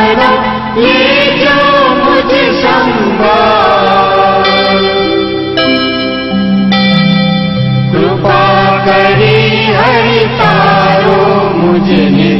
来到离家母亲身旁，不怕千里黑，打不倒母亲心。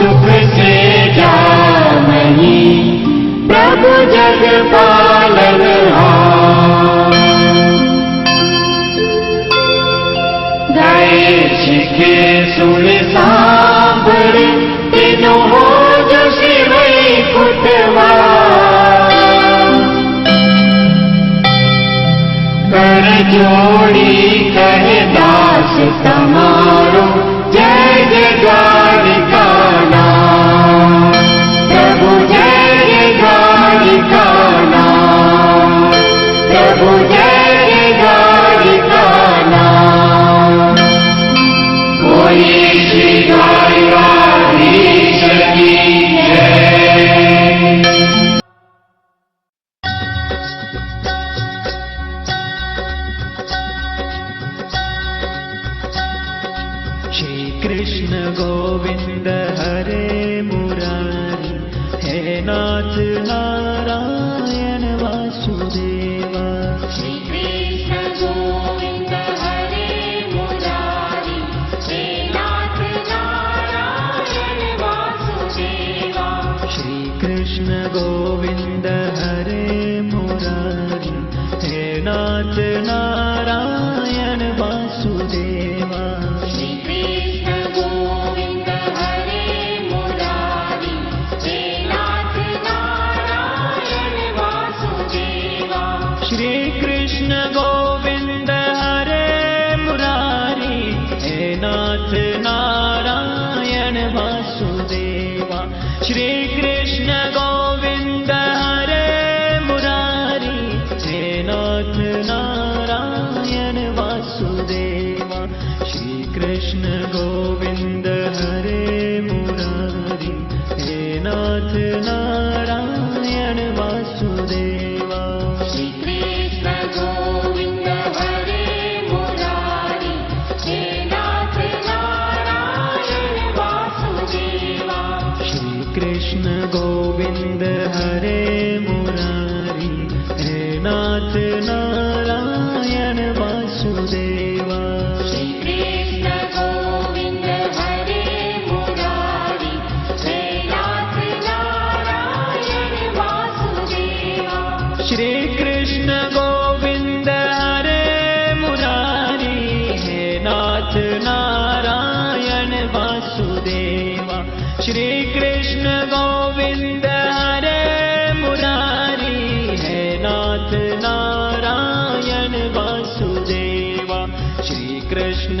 दुख से जामही प्रभु जग पालन गए शिखे सुन सांबर तीनों हो जो शिव खुटवा कर जोड़ी कहे दास तम गोविन्द हरे मुरारी हे नाथ Shri Krishna. कृष्ण गोविन्द हरे मुरारी हे नाथ कृष्ण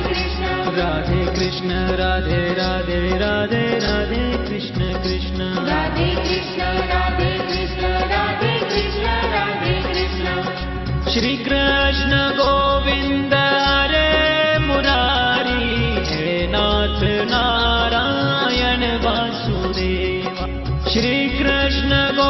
राधे कृष्ण राधे राधे राधे राधे कृष्ण कृष्ण राधे कृष्ण राधे कृष्ण राधे कृष्ण श्रीकृष्ण मुरारी हे नाथ नारायण श्री कृष्ण गो